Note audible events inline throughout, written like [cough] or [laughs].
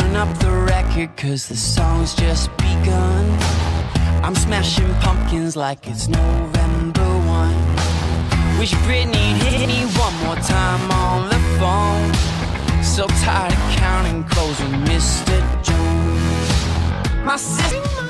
turn up the record, cause the song's just begun. I'm smashing pumpkins like it's November 1. Wish Britney hit me one more time on the phone. So tired of counting crows with Mr. Jones. My sister.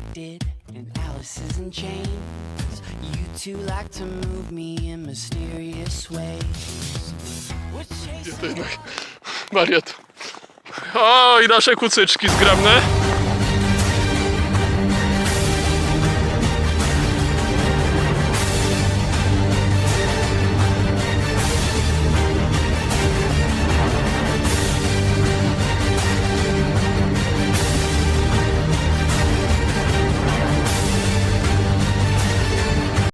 Addicted and Alice is in chains. You two like to move me in mysterious ways. [laughs] O, i nasze kucyczki zgrabne.